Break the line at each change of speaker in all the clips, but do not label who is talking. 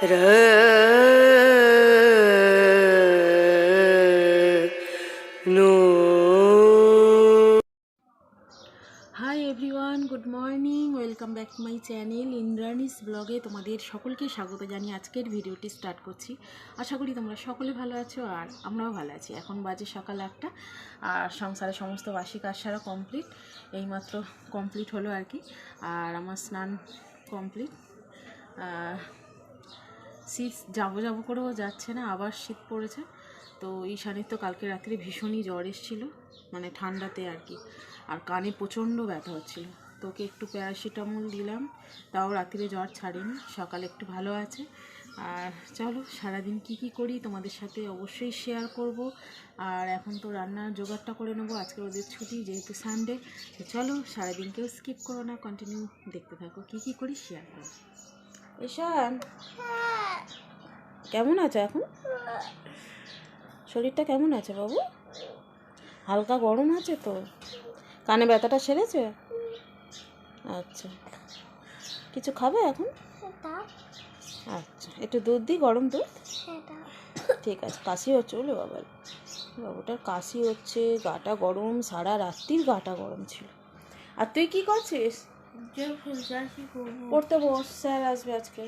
No
hi everyone good morning welcome back to my channel Indrani's ব্লগে তোমাদের সকলকে স্বাগত জানিয়ে আজকের ভিডিওটি স্টার্ট করছি। আশা করি তোমরা সকলে ভালো আছো আর আমরাও ভালো আছি। এখন বাজে সকাল আটটা, আর সংসারে সমস্ত বাসি কাজ সারা কমপ্লিট এইমাত্র কমপ্লিট হলো আর কি। আর আমার স্নান কমপ্লিট শীত যাব যাব করেও যাচ্ছে না, আবার শীত পড়েছে। তো ঈশানের তো কালকে রাত্রে ভীষণই জ্বর এসেছিল মানে ঠান্ডাতে আর কি। আর কানে প্রচণ্ড ব্যথা হচ্ছিল। তোকে একটু প্যারাসিটামল দিলাম, তাও রাত্রিরে জ্বর ছাড়েনি, সকালে একটু ভালো আছে। আর চলো, সারাদিন কি কি করি তোমাদের সাথে অবশ্যই শেয়ার করব। আর এখন তো রান্নার জোগাড়টা করে নেব আজকে ওদের ছুটি যেহেতু সানডে তো চলো সারাদিন কেউ স্কিপ করো না কন্টিনিউ দেখতে থাকো, কি কি করি শেয়ার করো। ঈশান কেমন আছে এখন? শরীরটা কেমন আছে বাবু? হালকা গরম আছে তো? কানে ব্যথাটা সেরেছে? আচ্ছা। কিছু খাবে এখন? আচ্ছা একটু দুধ দিই গরম দুধ? ঠিক আছে কাশি হচ্ছে বলে বাবা বাবুটার কাশি হচ্ছে গাটা গরম সারা রাত্রির গাটা গরম ছিল। আর তুই কি করছিস? পড়তে বস স্যার আসবে আজকে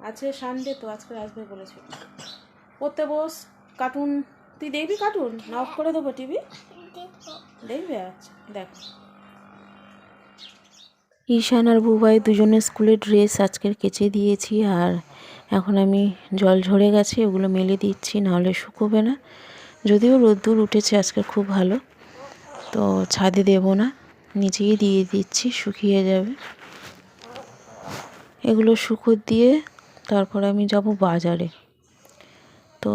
আছে সানডে তো আজকে আসবে বলেছিল পড়তে বস কার্টুন তুই দেখবি কার্টুন না অফ করে দেবো টিভি দেখবি আচ্ছা দেখ ঈশান আর বুবাই দুজনের স্কুলের ড্রেস আজকের কেচে দিয়েছি আর এখন আমি জল ঝরে গেছে ওগুলো মেলে দিচ্ছি নাহলে শুকোবে না। যদিও রোদ্দুর উঠেছে আজকে খুব ভালো। তো ছাদে দেব না নিচেই দিয়ে দিচ্ছি, শুকিয়ে যাবে। এগুলো শুকো দিয়ে তারপর আমি যাব বাজারে। তো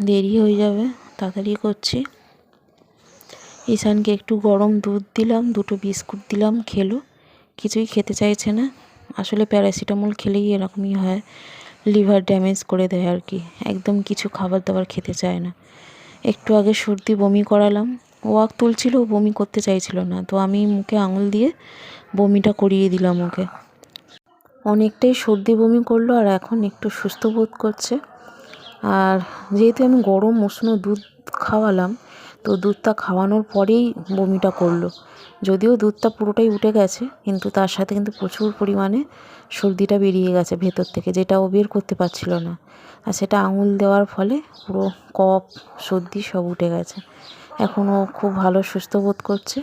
দেরি হয়ে যাবে, তাড়াতাড়ি করছি। ঈশানকে একটু গরম দুধ দিলাম, দুটো বিস্কুট দিলাম, খেলো। কিছুই খেতে চাইছে না। আসলে প্যারাসিটামল খেলেই এরকমই হয়, লিভার ড্যামেজ করে দেয় আর কি। একদম কিছু খাবার দাবার খেতে চায় না। একটু আগে সর্দি বমি করালাম ওয়াক তুলছিল বমি করতে চাইছিল না। তো আমি মুখে আঙুল দিয়ে বমিটা করিয়ে দিলাম ওকে। অনেকটাই সর্দি বমি করল আর এখন একটু সুস্থ বোধ করছে। আর যেহেতু আমি গরম উষ্ণ দুধ খাওয়ালাম, তো দুধটা খাওয়ানোর পরেই বমিটা করল। যদিও দুধটা পুরোটাই উঠে গেছে, কিন্তু তার সাথে কিন্তু প্রচুর পরিমাণে সর্দিটা বেরিয়ে গেছে ভেতর থেকে, যেটা ও বের করতে পারছিল না। আর সেটা আঙুল দেওয়ার ফলে পুরো কফ, সর্দি সব উঠে গেছে। এখন ও খুব ভালো, সুস্থ বোধ করছে।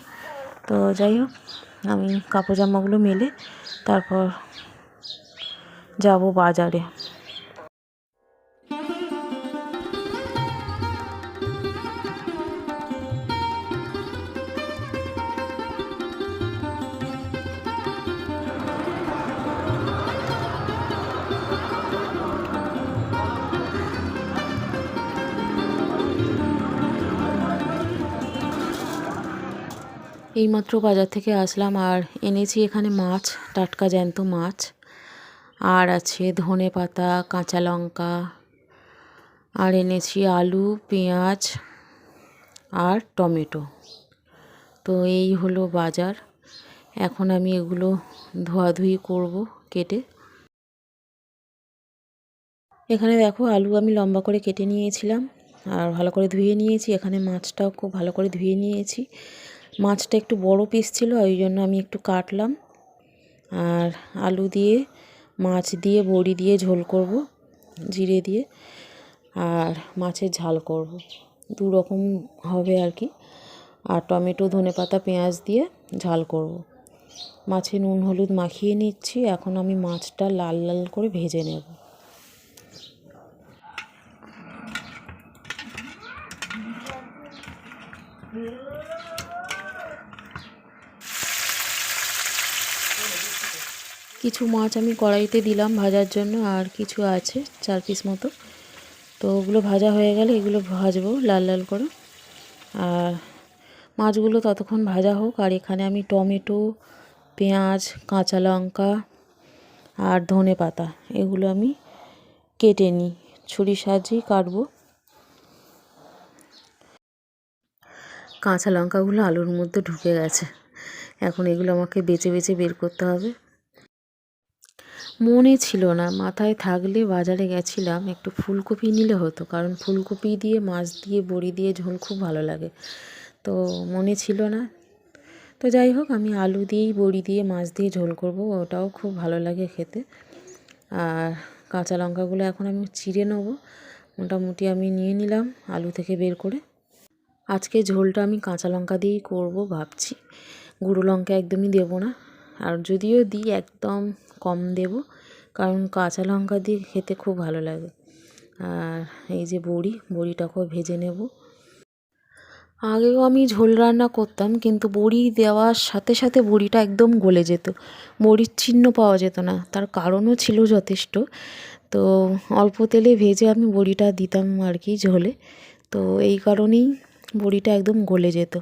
তো যাই হোক, আমি কাপড় জামাগুলো মেলে তারপর যাব বাজারে। এইমাত্র বাজার থেকে আসলাম আর এনেছি এখানে মাছ, টাটকা জ্যান্ত মাছ। আর আছে ধনে পাতা, কাঁচা লঙ্কা। আর এনেছি আলু, পেঁয়াজ আর টমেটো। তো এই হলো বাজার। এখন আমি এগুলো ধোয়াধুয়ি করব কেটে। এখানে দেখো আলু আমি লম্বা করে কেটে নিয়েছিলাম আর ভালো করে ধুয়ে নিয়েছি। এখানে মাছটাও খুব ভালো করে ধুয়ে নিয়েছি। মাছটা একটু বড় পিস ছিল, ওই জন্য আমি একটু কাটলাম। আর আলু দিয়ে, মাছ দিয়ে, বড়ি দিয়ে ঝোল করব, জিরে দিয়ে। আর মাছের ঝাল করব। দু রকম হবে আর কি। আর টমেটো ধনে পাতা পেঁয়াজ দিয়ে ঝাল করব। মাছে নুন, হলুদ মাখিয়ে নিচ্ছি, এখন আমি মাছটা লাল লাল করে ভেজে নেব। কিছু মাছ আমি কড়াইতে দিলাম ভাজার জন্য, আর কিছু আছে, চার পিস মতো। তো ওগুলো ভাজা হয়ে গেলে এগুলো ভাজবো লাল লাল করে। আর মাছগুলো ততক্ষণ ভাজা হোক, আর এখানে আমি টমেটো, পেঁয়াজ, কাঁচা লঙ্কা, আর ধনে পাতা, এগুলো আমি কেটে নিই। ছুরির সাহায্যেই কাটবো। কাঁচা লঙ্কাগুলো আলুর মধ্যে ঢুকে গেছে। এখন এগুলো আমাকে বেছে বেছে বের করতে হবে। মনে ছিল না, মাথায় থাকলে বাজারে গেছিলাম, একটু ফুলকপি নিলে হতো, কারণ ফুলকপি দিয়ে, মাছ দিয়ে, বড়ি দিয়ে ঝোল খুব ভালো লাগে। তো মনে ছিল না। তো যাই হোক, আমি আলু দিয়েই, বড়ি দিয়ে, মাছ দিয়ে ঝোল করব, ওটাও খুব ভালো লাগে খেতে। আর কাঁচা লঙ্কাগুলো এখন আমি চিড়ে নেব, মোটামুটি আমি নিয়ে নিলাম আলু থেকে বের করে। আজকে ঝোলটা আমি কাঁচা লঙ্কা দিয়েই করব ভাবছি, গুঁড়ো লঙ্কা একদমই দেবো না। আর যদিও দিই একদম কম দেব, কারণ কাঁচা লঙ্কা দিয়ে খেতে খুব ভালো লাগে। আর এই যে বড়ি, বড়িটাকেও ভেজে নেব। আগেও আমি ঝোল রান্না করতাম, কিন্তু বড়ি দেওয়ার সাথে সাথে বড়িটা একদম গলে যেত। বড়ির চিহ্ন পাওয়া যেত না, তার কারণও ছিল যথেষ্ট। তো অল্প তেলে ভেজে আমি বড়িটা দিতাম আর কি ঝোলে। তো এই কারণেই বড়িটা একদম গলে যেত।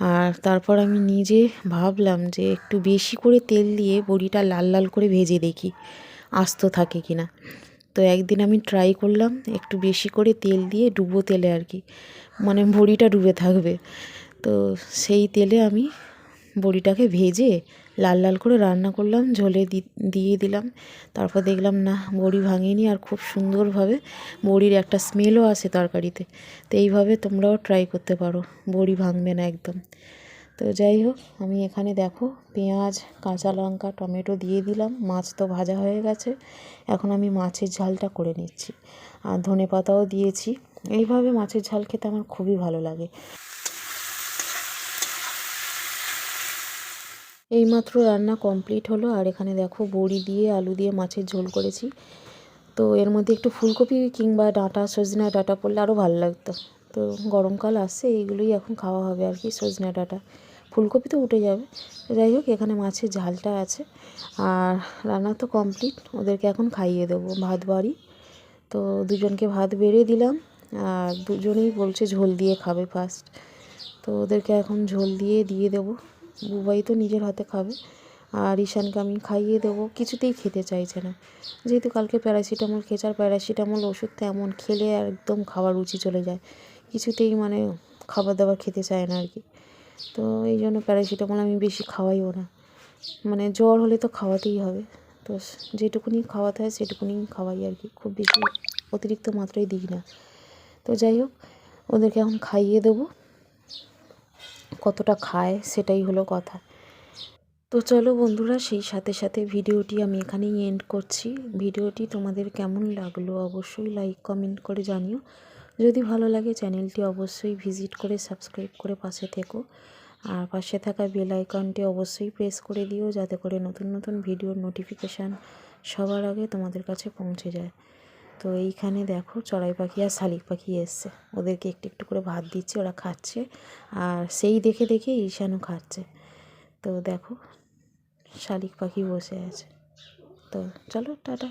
আর তারপর আমি নিজে ভাবলাম যে একটু বেশি করে তেল দিয়ে বড়িটা লাল লাল করে ভেজে দেখি, আস্ত থাকে কি না তো একদিন আমি ট্রাই করলাম একটু বেশি করে তেল দিয়ে ডুবো তেলে আর কি মানে বড়িটা ডুবে থাকবে। তো সেই তেলে আমি বড়িটাকে ভেজে লাল লাল করে রান্না করলাম, ঝোলে দিয়ে দিলাম। তারপর দেখলাম, না, বড়ি ভাঙেনি আর খুব সুন্দরভাবে বড়ির একটা স্মেলও আসে তরকারিতে। তো এইভাবে তোমরাও ট্রাই করতে পারো, বড়ি ভাঙবে না একদম। তো যাই হোক, আমি এখানে দেখো, পেঁয়াজ, কাঁচা লঙ্কা, টমেটো দিয়ে দিলাম, মাছ তো ভাজা হয়ে গেছে। এখন আমি মাছের ঝালটা করে নিচ্ছি। আর ধনে পাতাও দিয়েছি। এইভাবে মাছের ঝাল খেতে আমার খুবই ভালো লাগে। এইমাত্র রান্না কমপ্লিট হলো, আর এখানে দেখো বড়ি দিয়ে আলু দিয়ে মাছের ঝোল করেছি। তো এর মধ্যে একটু ফুলকপি কিংবা ডাঁটা, সজনা ডাঁটা পড়লে আরও ভালো লাগতো। তো গরমকাল আসছে, এইগুলোই এখন খাওয়া হবে আর কি, সজনা ডাঁটা। ফুলকপি তো উঠে যাবে। যাই হোক, এখানে মাছের ঝালটা আছে। আর রান্না তো কমপ্লিট, ওদেরকে এখন খাইয়ে দেবো ভাত বাড়ি। তো দুজনকে ভাত বেড়ে দিলাম, আর দুজনেই বলছে ঝোল দিয়ে খাবে ফার্স্ট তো ওদেরকে এখন ঝোল দিয়ে দিয়ে দেবো। বুবাই তো নিজের হাতে খাবে। আর ঈশানকে আমি খাইয়ে দেবো, কিছুতেই খেতে চাইছে না। যেহেতু কালকে প্যারাসিটামল খেয়েছে, আর প্যারাসিটামল ওষুধ তেমন খেলে একদম খাবার রুচি চলে যায়। কিছুতেই মানে খাবার দাবার খেতে চায় না আর কি। তো এই জন্য প্যারাসিটামল আমি বেশি খাওয়াইও না। মানে জ্বর হলে তো খাওয়াতেই হবে। তো যেটুকুনি খাওয়াতে হয়, সেটুকুনি খাওয়াই আর কি। খুব বেশি অতিরিক্ত মাত্রায় দিই না। তো যাই হোক, ওদেরকে এখন খাইয়ে দেবো। কতটা খায় সেটাই হলো কথা। তো চলো বন্ধুরা, সেই সাথে সাথে ভিডিওটি আমি এখানেই এন্ড করছি। ভিডিওটি তোমাদের কেমন লাগল অবশ্যই লাইক কমেন্ট করে জানিও। যদি ভালো লাগে চ্যানেলটি অবশ্যই ভিজিট করে সাবস্ক্রাইব করে পাশে থেকো। আর পাশে থাকা বেল আইকনটি অবশ্যই প্রেস করে দিও যাতে করে নতুন নতুন ভিডিওর নোটিফিকেশান সবার আগে তোমাদের কাছে পৌঁছে যায়। তো এইখানে দেখো চড়াই পাখি আর শালিক পাখি এসছে। ওদেরকে একটু একটু করে ভাত দিচ্ছে, ওরা খাচ্ছে। আর সেই দেখে দেখে ঈশানও খাচ্ছে। তো দেখো, শালিক পাখি বসে আছে। তো চলো, টাটা।